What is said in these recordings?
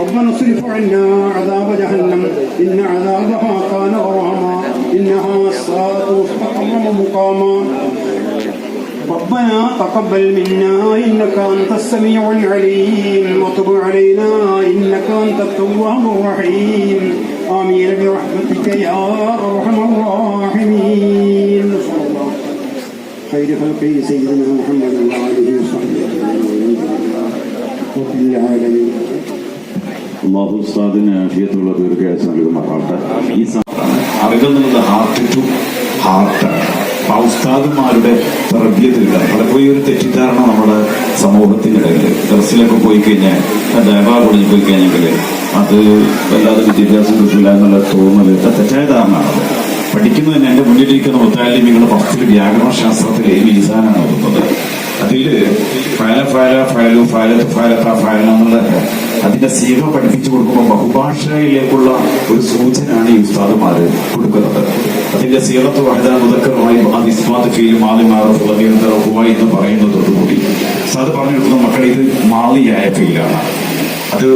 ربنا اصرف عنا عذاب جهنم. إن عذابها كان غراما. إنها ساءت مستقرا ومقاما. ربنا تقبل منا إنك أنت السميع العليم. وتب علينا إنك أنت التواب الرحيم. آمين برحمتك يا أرحم الراحمين. خير خلقه سيدنا محمد وآله وصحبه رب العالمين. അള്ളാഹു ഉസ്താദിന് ആഫിയത്തുള്ള ദീർഘായുസ് നൽകുമാറാവട്ടെ ഈ അറിവുന്നത് ഹാർട്ട്. ടു ഹാർട്ടാണ് ആ ഉസ്താദുമാരുടെ തർബ്യത്തിലുള്ള പലപ്പോഴും ഒരു തെറ്റിദ്ധാരണ നമ്മുടെ സമൂഹത്തിനിടയിൽ. ദർസിലൊക്കെ പോയി കഴിഞ്ഞാൽ ഡയബാ കോളേജിൽ പോയി കഴിഞ്ഞെങ്കിൽ അത് വല്ലാതെ വിദ്യാഭ്യാസം കിട്ടില്ല എന്നുള്ള തോന്നൽ ഇത് തെറ്റായ ധാരണയാണ്. പഠിക്കുന്നത് തന്നെ എന്റെ മുന്നിലിരിക്കുന്ന മുത്താലിമികളുടെ പത്തിൽ വ്യാകരണ ശാസ്ത്രത്തിലെ മീസാനാണ് ഓതുന്നത് അതിൽ ഫയല ഫയല ഫയലു ഫയലത്ത് ഫയല ഫയല എന്നുള്ളത് അതിന്റെ സീറ പഠിപ്പിച്ചു കൊടുക്കുമ്പോൾ ബഹുഭാഷയിലേക്കുള്ള ഒരു സൂചനയാണ് ഈ ഉസ്താദുമാര് കൊടുക്കുന്നത്. അതിന്റെ സീറത്ത് വഹദ മുതക്കറുമായി അതിസ്മാത് ഫീൽ മാലി മാറുമായി എന്ന് പറയുന്നതോടുകൂടി ഉസ്താദ് പറഞ്ഞു കൊടുക്കുന്ന മക്കളെ ഇത് മാലിയായ ഫീലാണ്. അത്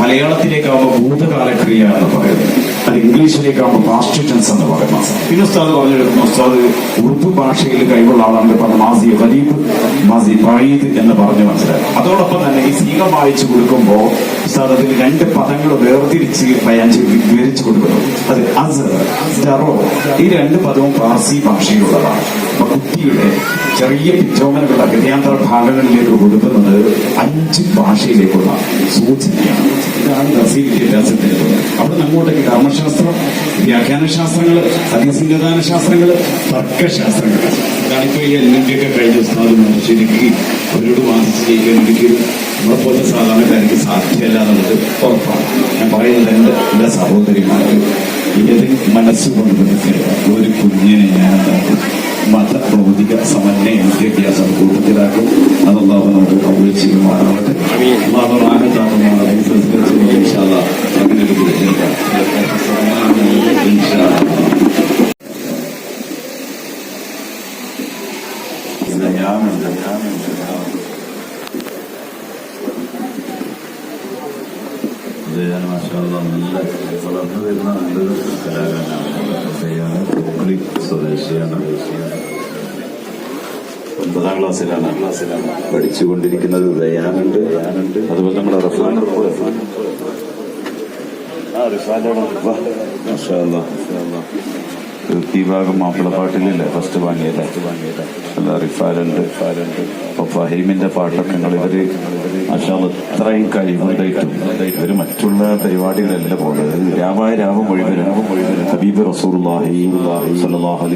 മലയാളത്തിലേക്കാവുമ്പോൾ ഭൂതകാല ക്രിയ എന്ന് പറയുന്നത് അത് ഇംഗ്ലീഷിലേക്കാവുമ്പോൾ പാസ്റ്റ് ടെൻസ് എന്ന് പറയുന്നത് പിന്നെ ഉസ്താദ് പറഞ്ഞെടുക്കുന്ന ഉസ്താദ് ഉറുപ്പ് ഭാഷയിൽ കഴിവുള്ള ആളാണ് പറഞ്ഞ മാസി ഖലീബ് മാസി പഴീദ് എന്ന് പറഞ്ഞ് മനസ്സിലാക്കി. അതോടൊപ്പം തന്നെ ഈ സീകം വായിച്ചു കൊടുക്കുമ്പോൾ ഉസ്താദ് അതിൽ രണ്ട് പദങ്ങൾ വേർതിരിച്ച് ബയാൻ വിവരിച്ചു കൊടുക്കുന്നു. അത് അസ് ഈ രണ്ട് പദവും പാർസി ഭാഷയിലുള്ളതാണ്. കുട്ടിയുടെ ചെറിയ പിച്ചോമനപ്പെട്ട ഹൃദയാന്തര ഭാഗങ്ങളിലേക്ക് കൊടുക്കുന്നത് അഞ്ച് ഭാഷയിലേക്കുള്ള സൂചനയാണ് ഇതാണ് ദർശി വിദ്യാഭ്യാസത്തിന്റെ അവിടെ അങ്ങോട്ടേക്ക് കർമ്മശാസ്ത്രം വ്യാഖ്യാനശാസ്ത്രങ്ങൾ അതിസംഗതാന ശാസ്ത്രങ്ങൾ തർക്കശാസ്ത്രങ്ങൾ. ഇതാണിപ്പോ ഈ എൻ ഡി ഒക്കെ കഴിഞ്ഞ ഉസ്താദ് ശരിക്കും അവരോട് വാദിച്ച് ചെയ്യുകയാണെങ്കിൽ നമ്മളെ പോലെ സാധാരണക്കാർക്ക് സാധ്യമല്ല എന്നുള്ളത് ഉറപ്പാണ്. ഞാൻ പറയുന്നത് എന്റെ എന്റെ സഹോദരിമാർക്ക് ഏത് മനസ്സുകൊണ്ട് മനസ്സിലാക്കുക കൂട്ടത്തിലാക്കും അതല്ലാതെ നമുക്ക് കൗളിൽ ചെയ്യുമാറാവട്ടെ അള്ളാഹു ആനന്ദാകുമാറാണ് അങ്ങനെ ഒരു വിദ്യാഭ്യാസം. ഇൻഷാ അല്ലാ. ഞാനുണ്ട് ഞാനുണ്ട് ഞാനുണ്ട് ഉദയൻ മാഷാള്ള നല്ല വളർന്നു വരുന്ന നല്ലൊരു കലാകാരനാണ് ഉദയാണ് കുക്കളി സ്വദേശിയാണ് ഒമ്പതാം ക്ലാസ്സിലാണ്. ക്ലാസ്സിലാണ് പഠിച്ചുകൊണ്ടിരിക്കുന്നത് ദയാനുണ്ട് അതുപോലെ നമ്മുടെ റഫാൻ ഈ ഭാഗം മാപ്പിളപ്പാട്ടിലല്ലേ ഫസ്റ്റ് വാങ്ങിയത്. അല്ല റിഫാലുണ്ട്. അപ്പൊ ഫഹീമിന്റെ പാട്ടൊക്കെ നിങ്ങൾ ഇവർ മാഷാള്ള ഇത്രയും കഴിവുണ്ടായിട്ടും ഇവർ മറ്റുള്ള പരിപാടികളല്ല പോകുന്നത് രാവായ രാവ് മുഴുവനും ഹബീബ്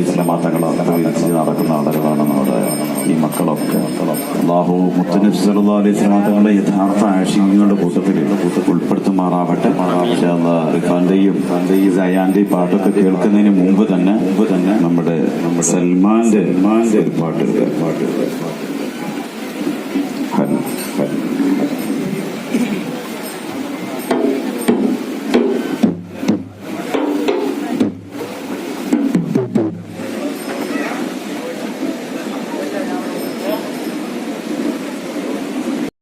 സ്വലാം തങ്ങളെ നടക്കുന്ന ആളുകൾ ഈ മക്കളൊക്കെ അള്ളാഹു തങ്ങളുടെ യഥാർത്ഥ ആശയങ്ങളുടെ കൂട്ടത്തിൽ ഉൾപ്പെടുത്തുമാറാവട്ടെ. റിഫാന്റെയും സയാന്റെയും പാട്ടൊക്കെ കേൾക്കുന്നതിന് മുമ്പ് തന്നെ മുമ്പ് തന്നെ നമ്മുടെ സൽമാന്റെ പാട്ട് പാട്ട്